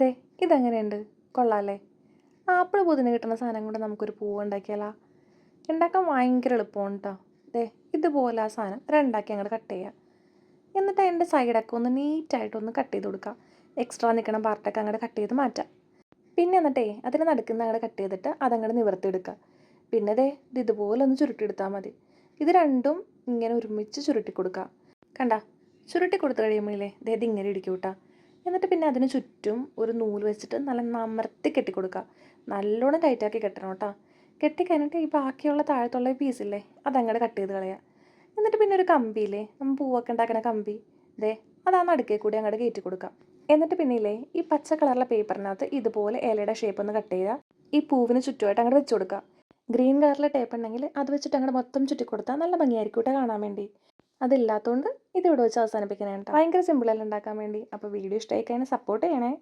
ദേ ഇതെങ്ങനെയുണ്ട്? കൊള്ളാമല്ലേ apple പൂതിന് കിട്ടുന്ന സാധനം കൊണ്ട് നമുക്കൊരു പൂവ് ഉണ്ടാക്കിയാലോ. ഉണ്ടാക്കാൻ ഭയങ്കര എളുപ്പമാണ് കേട്ടോ ദേ ഇതുപോലെ ആ സാധനം രണ്ടാക്കി അങ്ങോട്ട് കട്ട് ചെയ്യുക എന്നിട്ട് അതിന്റെ സൈഡൊക്കെ ഒന്ന് നീറ്റായിട്ടൊന്ന് കട്ട് ചെയ്ത് കൊടുക്കുക എക്സ്ട്രാ നിൽക്കണ പാർട്ടൊക്കെ അങ്ങോട്ട് കട്ട് ചെയ്ത് മാറ്റാം. പിന്നെ എന്നിട്ടേ അതിന് നടുക്കുന്ന അങ്ങോട്ട് കട്ട് ചെയ്തിട്ട് അതങ്ങോട്ട് നിവർത്തിയെടുക്കുക പിന്നെ ദേ ഇത് ഇതുപോലെ ഒന്ന് ചുരുട്ടിയെടുത്താൽ മതി. ഇത് രണ്ടും ഇങ്ങനെ ഒരുമിച്ച് ചുരുട്ടി കൊടുക്കുക കണ്ട? ചുരുട്ടി കൊടുത്തു കഴിയുമ്പോഴേ ദേ ഇത് ഇങ്ങനെ ഇടിക്കും കേട്ടോ എന്നിട്ട് പിന്നെ അതിന് ചുറ്റും ഒരു നൂൽ വെച്ചിട്ട് നല്ല നമർത്തി കെട്ടിക്കൊടുക്കുക നല്ലോണം ടൈറ്റാക്കി കെട്ടണം കേട്ടോ കെട്ടിക്കഴിഞ്ഞിട്ട് ഈ ബാക്കിയുള്ള താഴത്തുള്ള പീസില്ലേ അതങ്ങോട്ട് കട്ട് ചെയ്ത് കളയുക എന്നിട്ട് പിന്നെ ഒരു കമ്പിയില്ലേ നമ്മൾ പൂവൊക്കെ ഉണ്ടാക്കുന്ന കമ്പി ദേ അതാണ് ആ നടുക്കേ കൂടി അങ്ങോട്ട് കയറ്റി കൊടുക്കാം. എന്നിട്ട് പിന്നില്ലേ ഈ പച്ച കളറിലെ പേപ്പറിനകത്ത് ഇതുപോലെ ഇലയുടെ ഷേപ്പ് ഒന്ന് കട്ട് ചെയ്യുക ഈ പൂവിന് ചുറ്റുമായിട്ട് അങ്ങോട്ട് വെച്ച് കൊടുക്കുക ഗ്രീൻ കളറിലെ ടേപ്പ് ഉണ്ടെങ്കിൽ അത് വെച്ചിട്ട് അങ്ങോട്ട് മൊത്തം ചുറ്റി കൊടുത്താൽ നല്ല ഭംഗിയായിരിക്കും കേട്ടോ കാണാൻ വേണ്ടി. അതില്ലാത്തതുകൊണ്ട് ഇതിവിടെ വെച്ച് അവസാനിപ്പിക്കാനാണ് ഭയങ്കര സിമ്പിളല്ലേ ഉണ്ടാക്കാൻ വേണ്ടി? അപ്പോൾ വീഡിയോ ഇഷ്ടമായി കഴിഞ്ഞാൽ സപ്പോർട്ട് ചെയ്യണേ.